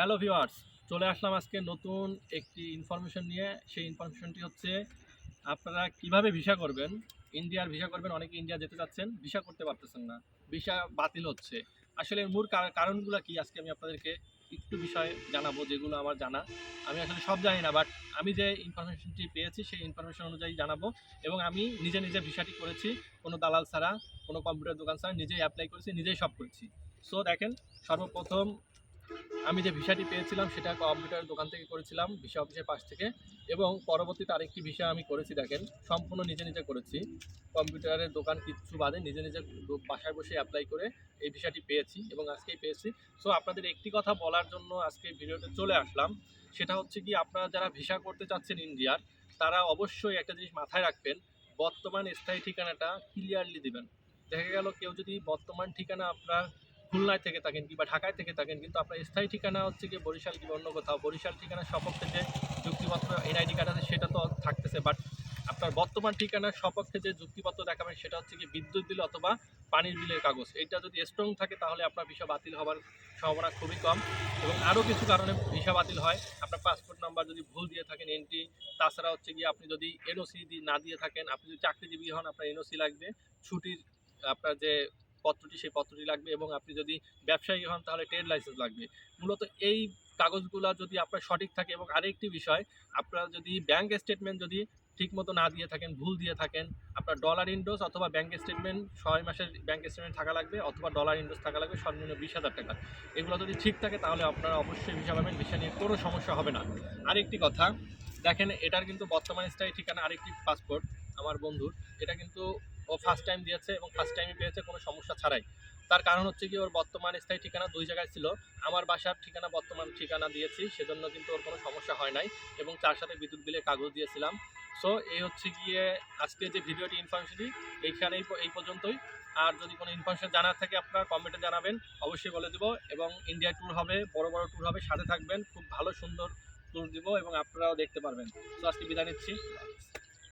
Hello viewers, চলে আসলাম আজকে নতুন একটি ইনফরমেশন নিয়ে। সেই ইনফরমেশনটি হচ্ছে, আপনারা কীভাবে ভিসা করবেন? ইন্ডিয়ার ভিসা করবেন, অনেকে ইন্ডিয়া যেতে চাচ্ছেন, ভিসা করতে পারতেছেন না, ভিসা বাতিল হচ্ছে। আসলে মূল কার- কারণগুলো কি? আজকে আমি আপনাদেরকে একটু বিষয় জানাব, যেগুলো আমার জানা। আমি আসলে সব জানি না বাট আমি যে ইনফরমেশনটি পেয়েছি, সেই ইনফরমেশন অনুযায়ী জানাব। এবং আমি নিজে নিজে ভিসাটি করেছি, কোনো দালাল ছাড়া, কোনো কম্পিউটার দোকান ছাড়া, নিজেই অ্যাপ্লাই করেছি, নিজেই সব করেছি। সো দেখেন, সর্বপ্রথম আমি যে ভিসাটি পেয়েছিলাম, সেটা কম্পিউটার দোকান থেকে করেছিলাম, ভিসা অফিসের পাশ থেকে। এবং পরবর্তীতে আরেকটি ভিসা আমি করেছি, দেখেন, সম্পূর্ণ নিজে নিজে করেছি। কম্পিউটারের দোকান কিচ্ছু বাদে নিজে নিজে বাসায় বসে অ্যাপ্লাই করে এই ভিসাটি পেয়েছি এবং আজকেই পেয়েছি। সো আপনাদের একটি কথা বলার জন্য আজকে ভিডিওতে চলে আসলাম। সেটা হচ্ছে কি, আপনারা যারা ভিসা করতে চাচ্ছেন ইন্ডিয়ার, তারা অবশ্যই একটা জিনিস মাথায় রাখবেন, বর্তমান স্থায়ী ঠিকানাটা ক্লিয়ারলি দিবেন। দেখা গেল কেউ যদি বর্তমান ঠিকানা আপনার খুলনায় থেকে থাকেন কিংবা ঢাকায় থেকে থাকেন, কিন্তু আপনার স্থায়ী ঠিকানা হচ্ছে কি বরিশাল কিংবা অন্য কোথাও। বরিশাল ঠিকানার সপক্ষে যে যুক্তিপত্র, এনআইডি কার্ড আছে, সেটা তো থাকতেছে। বাট আপনার বর্তমান ঠিকানার সপক্ষে যে যুক্তিপত্র দেখাবেন, সেটা হচ্ছে কি বিদ্যুৎ বিল অথবা পানির বিলের কাগজ। এটা যদি স্ট্রং থাকে, তাহলে আপনার ভিসা বাতিল হওয়ার সম্ভাবনা খুবই কম। এবং আরও কিছু কারণে ভিসা বাতিল হয়। আপনার পাসপোর্ট নাম্বার যদি ভুল দিয়ে থাকেন এন্ট্রি তাছাড়া হচ্ছে গিয়ে আপনি যদি এনওসি না দিয়ে থাকেন, আপনি যদি চাকরিজীবী হন, আপনার এনওসি লাগবে। ছুটির আপনার যে পত্রটি, সেই পত্রটি লাগবে এবং আপনি যদি ব্যবসায়ী হন তাহলে ট্রেড লাইসেন্স লাগবে। মূলত এই কাগজগুলো যদি আপনার সঠিক থাকে এবং আরেকটি বিষয়, আপনার যদি ব্যাংক স্টেটমেন্ট যদি ঠিকমতো না দিয়ে থাকেন, ভুল দিয়ে থাকেন, আপনার ডলার ইন্ডোজ অথবা ব্যাংক স্টেটমেন্ট ছয় মাসের ব্যাংক স্টেটমেন্ট থাকা লাগবে অথবা ডলার ইন্ডোজ থাকা লাগবে সর্বনিম্ন বিশ হাজার টাকা। এগুলো যদি ঠিক থাকে তাহলে আপনারা অবশ্যই ভিসা পাবেন ভিসা নিয়ে কোনো সমস্যা হবে না। আরেকটি কথা, দেখেন এটার কিন্তু বর্তমান স্থায়ী ঠিকানা, আরেকটি পাসপোর্ট আমার বন্ধুর। এটা কিন্তু ও ফার্স্ট টাইম দিয়েছে এবং ফার্স্ট টাইমে পেয়েছে, কোনো সমস্যা ছাড়াই। তার কারণ হচ্ছে কি, ওর বর্তমান স্থায়ী ঠিকানা দুই জায়গায় ছিল। আমার বাসার ঠিকানা বর্তমান ঠিকানা দিয়েছি, সেজন্য কিন্তু ওর কোনো সমস্যা হয় নাই এবং তার সাথে বিদ্যুৎ বিলের কাগজ দিয়েছিলাম। সো এই হচ্ছে গিয়ে আজকে যে ভিডিওটি ইনফরমেশনটি এইখানেই এই পর্যন্তই। আর যদি কোনো ইনফরমেশন জানার থাকে আপনারা কমেন্টে জানাবেন, অবশ্যই বলে দেবো এবং ইন্ডিয়া ট্যুর হবে, বড় বড় ট্যুর হবে, সাথে থাকবেন। খুব ভালো সুন্দর ট্যুর দিব এবং আপনারাও দেখতে পারবেন। তো আজকে বিদায় নিচ্ছি।